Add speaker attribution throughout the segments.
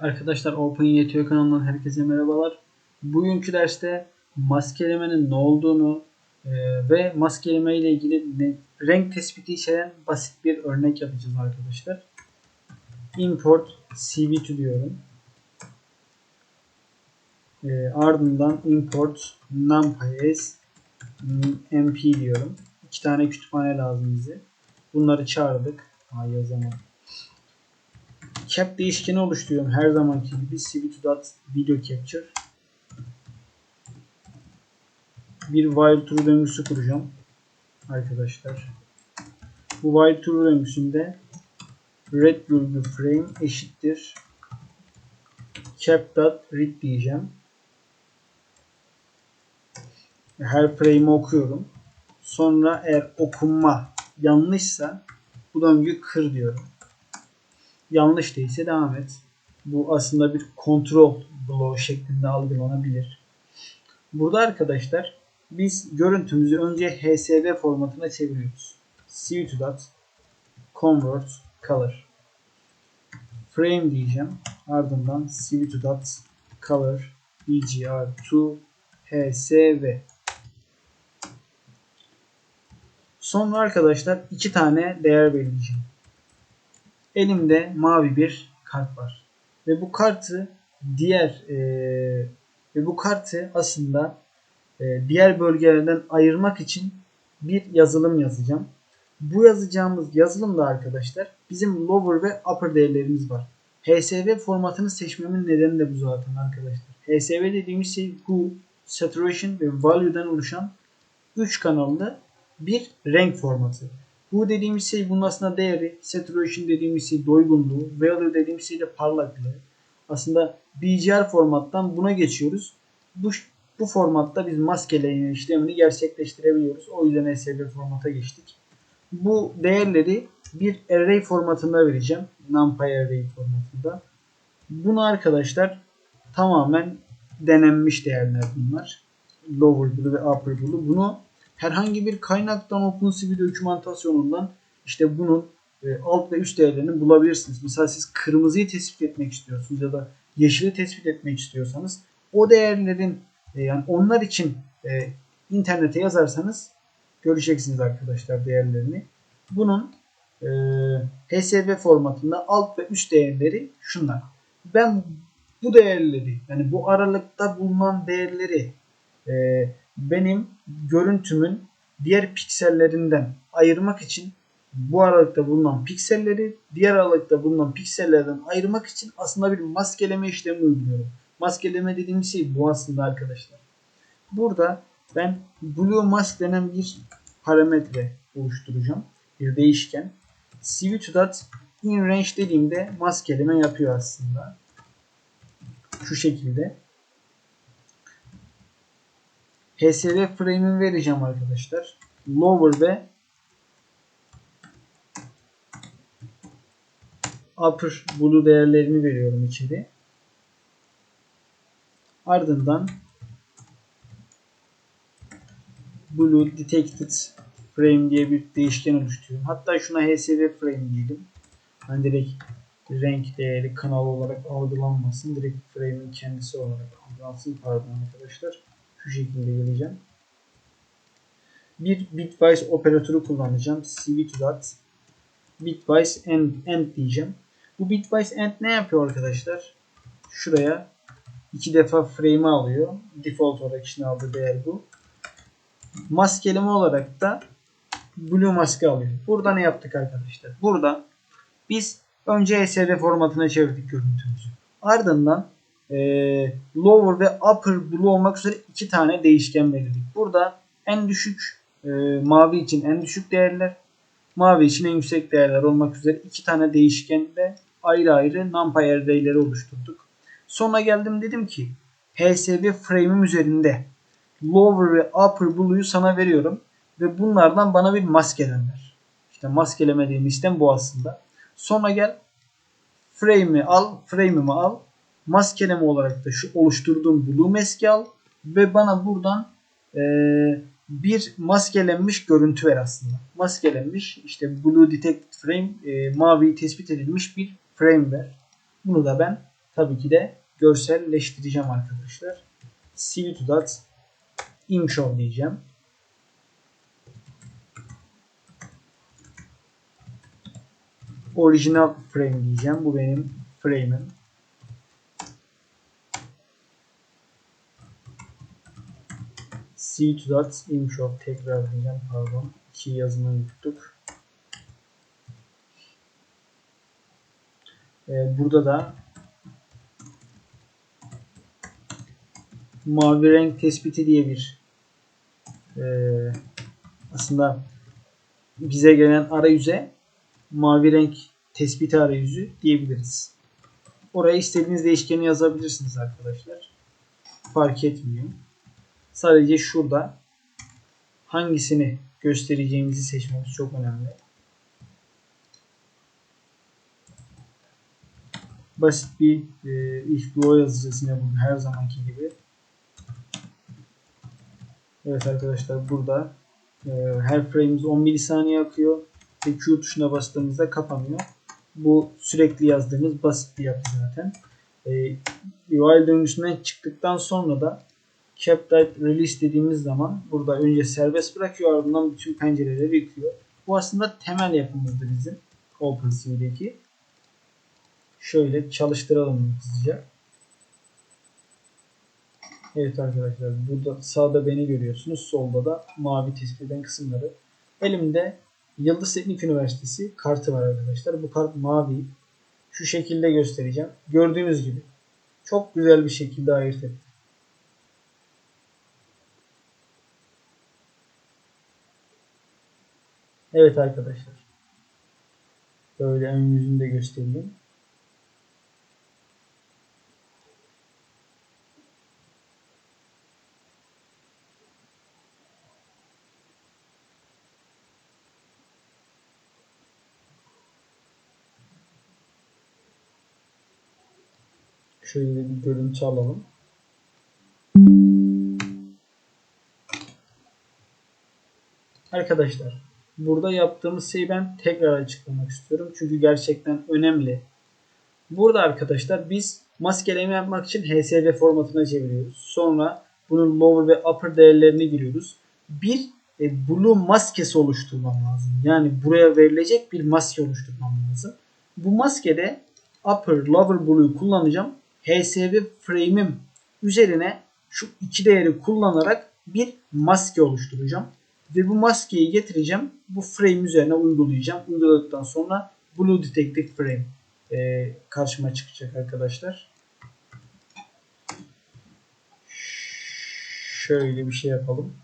Speaker 1: Arkadaşlar Open Yetiyor kanalından herkese merhabalar. Bugünkü derste maskelemenin ne olduğunu e, ve maskeleme ile ilgili renk tespiti içeren basit bir örnek yapacağız arkadaşlar. Import CV2 diyorum. E, ardından import numpy as mp diyorum. İki tane kütüphane lazım bize. Bunları çağırdık. Aa, yazamadım cap değişkeni oluşturuyorum her zamanki gibi cv2.video capture bir while true döngüsü kuracağım arkadaşlar. Bu while true döngüsünde red virgül frame eşittir cap.read diyeceğim. Her frame'i okuyorum. Sonra eğer okunma yanlışsa bu döngüyü kır diyorum. Yanlış değilse devam et. Bu aslında bir kontrol bloğu şeklinde algılanabilir. Burada arkadaşlar biz görüntümüzü önce HSV formatına çeviriyoruz. CV2 convert color frame diyeceğim. Ardından CV2 color BGR to HSV Sonra arkadaşlar iki tane değer belirleyeceğim elimde mavi bir kart var. Ve bu kartı diğer e, ve bu kartı aslında e, diğer bölgelerden ayırmak için bir yazılım yazacağım. Bu yazacağımız yazılımda arkadaşlar bizim lower ve upper değerlerimiz var. HSV formatını seçmemin nedeni de bu zaten arkadaşlar. HSV dediğimiz şey Who, Saturation ve Value'den oluşan 3 kanallı bir renk formatı. Bu dediğimiz şey bunun aslında değeri, saturation dediğimiz şey doygunluğu, value dediğimiz şey de parlaklığı. Aslında BGR formattan buna geçiyoruz. Bu, bu formatta biz maskeleme işlemini gerçekleştirebiliyoruz. O yüzden SVG formata geçtik. Bu değerleri bir array formatında vereceğim. NumPy array formatında. Bunu arkadaşlar tamamen denenmiş değerler bunlar. Lower blue ve upper blue. Bunu herhangi bir kaynaktan OpenCV dokümantasyonundan işte bunun e, alt ve üst değerlerini bulabilirsiniz. Mesela siz kırmızıyı tespit etmek istiyorsunuz ya da yeşili tespit etmek istiyorsanız o değerlerin e, yani onlar için e, internete yazarsanız göreceksiniz arkadaşlar değerlerini. Bunun e, HSV formatında alt ve üst değerleri şunlar. Ben bu değerleri yani bu aralıkta bulunan değerleri e, benim görüntümün diğer piksellerinden ayırmak için bu aralıkta bulunan pikselleri diğer aralıkta bulunan piksellerden ayırmak için aslında bir maskeleme işlemi uyguluyorum. Maskeleme dediğimiz şey bu aslında arkadaşlar. Burada ben blue mask denen bir parametre oluşturacağım. Bir değişken. cv2 in range dediğimde maskeleme yapıyor aslında. Şu şekilde. HSV frame'ini vereceğim arkadaşlar. Lower ve upper blue değerlerimi veriyorum içeri. Ardından blue detected frame diye bir değişken oluşturuyorum. Hatta şuna HSV frame diyelim. Hani direkt renk değeri kanal olarak algılanmasın. Direkt frame'in kendisi olarak algılansın. Pardon arkadaşlar şu şekilde geleceğim. Bir bitwise operatörü kullanacağım. cv2 bitwise end, end diyeceğim. Bu bitwise end ne yapıyor arkadaşlar? Şuraya iki defa frame alıyor. Default olarak içine aldığı değer bu. Maskeleme olarak da blue maske alıyor. Burada ne yaptık arkadaşlar? Burada biz önce SR formatına çevirdik görüntümüzü. Ardından e, lower ve upper blue olmak üzere iki tane değişken belirledik. Burada en düşük e, mavi için en düşük değerler, mavi için en yüksek değerler olmak üzere iki tane değişkenle ayrı ayrı numpy array'leri oluşturduk. Sonra geldim dedim ki HSV frame'im üzerinde lower ve upper blue'yu sana veriyorum ve bunlardan bana bir maske gönder. İşte maskeleme dediğim işlem bu aslında. Sonra gel frame'i al, frame'imi al maskeleme olarak da şu oluşturduğum blue mask'i al ve bana buradan e, bir maskelenmiş görüntü ver aslında. Maskelenmiş işte blue detected frame e, mavi tespit edilmiş bir frame ver. Bunu da ben tabii ki de görselleştireceğim arkadaşlar. See to that imshow diyeceğim. Original frame diyeceğim. Bu benim frame'im. See to that imshow tekrar diyeceğim. Pardon. İki yazını unuttuk. Ee, burada da mavi renk tespiti diye bir e, aslında bize gelen arayüze mavi renk tespiti arayüzü diyebiliriz. Oraya istediğiniz değişkeni yazabilirsiniz arkadaşlar. Fark etmiyor. Sadece şurada hangisini göstereceğimizi seçmemiz çok önemli. Basit bir e, if o yazacağız yine bu her zamanki gibi. Evet arkadaşlar burada e, her frame'imiz 10 milisaniye akıyor ve Q tuşuna bastığımızda kapanıyor. Bu sürekli yazdığımız basit bir yapı zaten. E, UI döngüsünden çıktıktan sonra da cap type release dediğimiz zaman burada önce serbest bırakıyor ardından bütün pencereleri yıkıyor. Bu aslında temel yapımızdır bizim OpenCV'deki. Şöyle çalıştıralım hızlıca. Evet arkadaşlar burada sağda beni görüyorsunuz. Solda da mavi tespit eden kısımları. Elimde Yıldız Teknik Üniversitesi kartı var arkadaşlar. Bu kart mavi. Şu şekilde göstereceğim. Gördüğünüz gibi çok güzel bir şekilde ayırt ettim. Evet arkadaşlar. Böyle ön yüzünü de göstereyim. Şöyle bir görüntü alalım. Arkadaşlar burada yaptığımız şeyi ben tekrar açıklamak istiyorum. Çünkü gerçekten önemli. Burada arkadaşlar biz maskeleme yapmak için HSV formatına çeviriyoruz. Sonra bunun lower ve upper değerlerini giriyoruz. Bir e, blue maskesi oluşturmam lazım. Yani buraya verilecek bir maske oluşturmam lazım. Bu maskede upper, lower blue'yu kullanacağım. HSV frame'im üzerine şu iki değeri kullanarak bir maske oluşturacağım. Ve bu maskeyi getireceğim. Bu frame üzerine uygulayacağım. Uyguladıktan sonra Blue Detective Frame e, karşıma çıkacak arkadaşlar. Şöyle bir şey yapalım.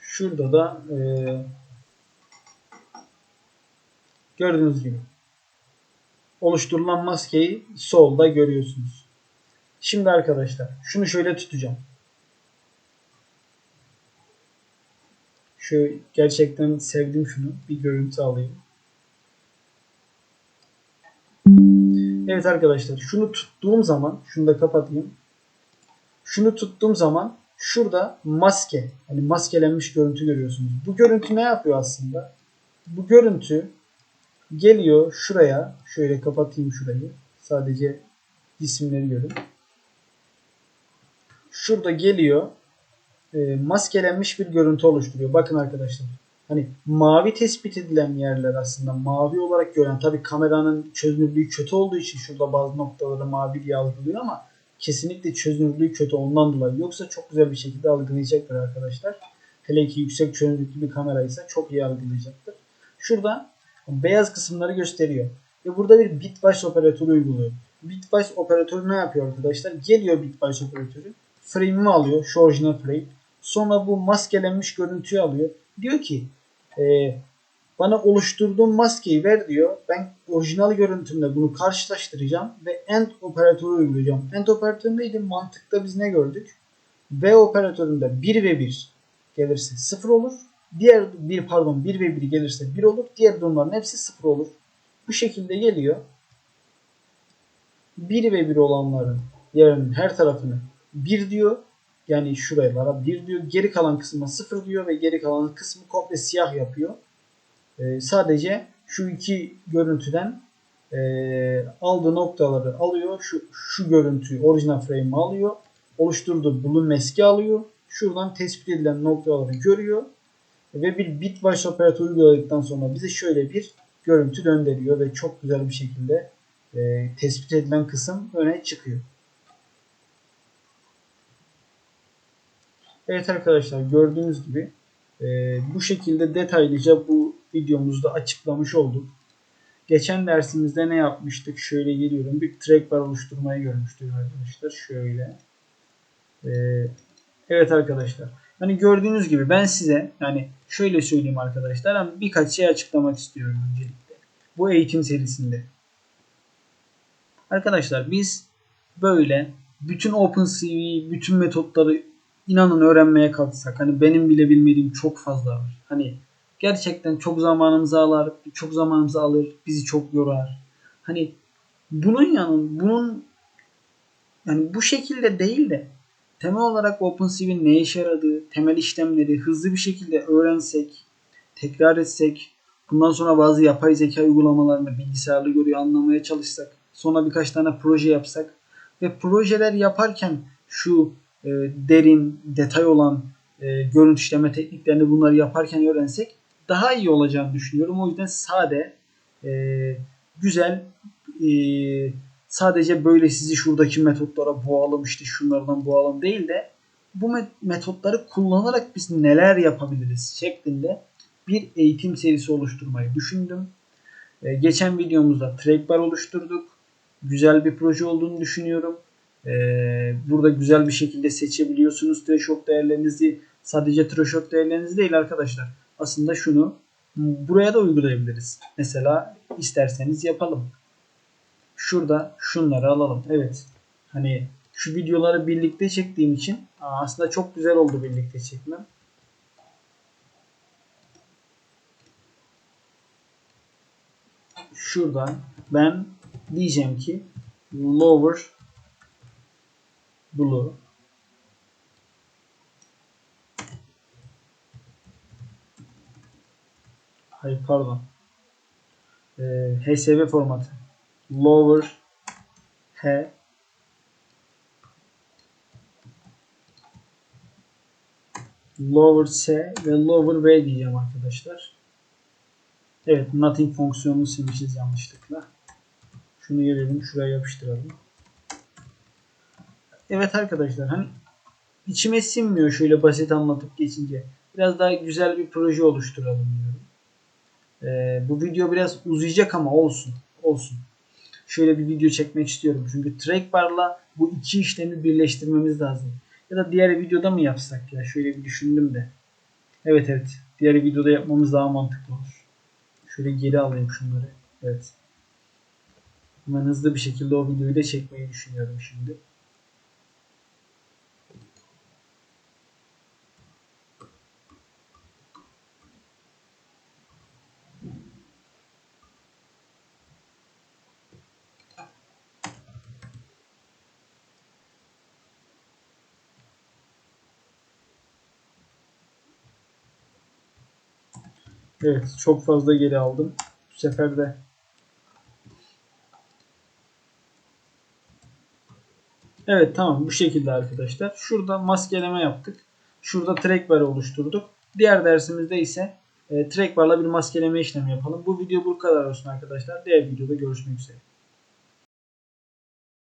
Speaker 1: Şurada da e, gördüğünüz gibi oluşturulan maskeyi solda görüyorsunuz. Şimdi arkadaşlar şunu şöyle tutacağım. Şu gerçekten sevdim şunu. Bir görüntü alayım. Evet arkadaşlar şunu tuttuğum zaman şunu da kapatayım. Şunu tuttuğum zaman şurada maske hani maskelenmiş görüntü görüyorsunuz. Bu görüntü ne yapıyor aslında? Bu görüntü geliyor şuraya şöyle kapatayım şurayı. Sadece isimleri görün. Şurada geliyor e, maskelenmiş bir görüntü oluşturuyor. Bakın arkadaşlar. Hani mavi tespit edilen yerler aslında mavi olarak gören tabi kameranın çözünürlüğü kötü olduğu için şurada bazı noktalarda mavi diye algılıyor ama kesinlikle çözünürlüğü kötü ondan dolayı. Yoksa çok güzel bir şekilde algılayacaktır arkadaşlar. Hele ki yüksek çözünürlüklü bir kamera ise çok iyi algılayacaktır. Şurada beyaz kısımları gösteriyor. Ve burada bir bitwise operatörü uyguluyor. Bitwise operatörü ne yapıyor arkadaşlar? Geliyor bitwise operatörü. Frame'imi alıyor. Şu orijinal frame. Sonra bu maskelenmiş görüntüyü alıyor. Diyor ki e, bana oluşturduğum maskeyi ver diyor. Ben orijinal görüntümle bunu karşılaştıracağım ve end operatörü uygulayacağım. End operatörü neydi? Mantıkta biz ne gördük? V operatöründe 1 ve 1 gelirse 0 olur. Diğer bir pardon 1 ve 1 gelirse 1 olur. Diğer durumların hepsi 0 olur. Bu şekilde geliyor. 1 ve 1 olanların yerinin her tarafını 1 diyor. Yani şuralara 1 diyor. Geri kalan kısmına 0 diyor ve geri kalan kısmı komple siyah yapıyor. Ee, sadece şu iki görüntüden e, aldığı noktaları alıyor. Şu, şu görüntüyü orijinal frame'i alıyor. Oluşturduğu bulun meski alıyor. Şuradan tespit edilen noktaları görüyor. Ve bir bitbaş operatörü uyguladıktan sonra bize şöyle bir görüntü gönderiyor ve çok güzel bir şekilde e, tespit edilen kısım öne çıkıyor. Evet arkadaşlar gördüğünüz gibi e, bu şekilde detaylıca bu videomuzda açıklamış olduk. Geçen dersimizde ne yapmıştık? Şöyle geliyorum. Bir trackbar oluşturmayı görmüştük arkadaşlar. Şöyle. E, evet arkadaşlar. Hani gördüğünüz gibi ben size yani şöyle söyleyeyim arkadaşlar. Hani birkaç şey açıklamak istiyorum öncelikle. Bu eğitim serisinde. Arkadaşlar biz böyle bütün OpenCV, bütün metotları inanın öğrenmeye kalksak hani benim bile bilmediğim çok fazla var. Hani gerçekten çok zamanımızı alır, çok zamanımızı alır, bizi çok yorar. Hani bunun yanın bunun yani bu şekilde değil de temel olarak OpenCV'nin ne işe yaradığı, temel işlemleri hızlı bir şekilde öğrensek, tekrar etsek, bundan sonra bazı yapay zeka uygulamalarını bilgisayarlı görüyor anlamaya çalışsak, sonra birkaç tane proje yapsak ve projeler yaparken şu e, derin, detay olan e, görüntü işleme tekniklerini bunları yaparken öğrensek daha iyi olacağını düşünüyorum. O yüzden sade, e, güzel, e, sadece böyle sizi şuradaki metotlara boğalım işte şunlardan boğalım değil de bu metotları kullanarak biz neler yapabiliriz şeklinde bir eğitim serisi oluşturmayı düşündüm. Ee, geçen videomuzda trackbar oluşturduk. Güzel bir proje olduğunu düşünüyorum. Ee, burada güzel bir şekilde seçebiliyorsunuz threshold değerlerinizi. Sadece threshold değerlerinizi değil arkadaşlar. Aslında şunu buraya da uygulayabiliriz. Mesela isterseniz yapalım. Şurada şunları alalım. Evet. Hani şu videoları birlikte çektiğim için aslında çok güzel oldu birlikte çekmem. Şuradan ben diyeceğim ki lower blue Hayır pardon. Ee, HSV formatı. Lower H lower C ve lower V diyeceğim arkadaşlar. Evet nothing fonksiyonunu silmişiz yanlışlıkla. Şunu gelelim şuraya yapıştıralım. Evet arkadaşlar hani içime sinmiyor şöyle basit anlatıp geçince. Biraz daha güzel bir proje oluşturalım diyorum. Ee, bu video biraz uzayacak ama olsun. Olsun. Şöyle bir video çekmek istiyorum. Çünkü trackbar'la bu iki işlemi birleştirmemiz lazım. Ya da diğer videoda mı yapsak ya? Şöyle bir düşündüm de. Evet evet. Diğer videoda yapmamız daha mantıklı olur. Şöyle geri alayım şunları. Evet. Hemen hızlı bir şekilde o videoyu da çekmeyi düşünüyorum şimdi. Evet çok fazla geri aldım. Bu sefer de Evet tamam bu şekilde arkadaşlar. Şurada maskeleme yaptık. Şurada trackbar oluşturduk. Diğer dersimizde ise e, trackbar'la bir maskeleme işlemi yapalım. Bu video bu kadar olsun arkadaşlar. Diğer videoda görüşmek üzere.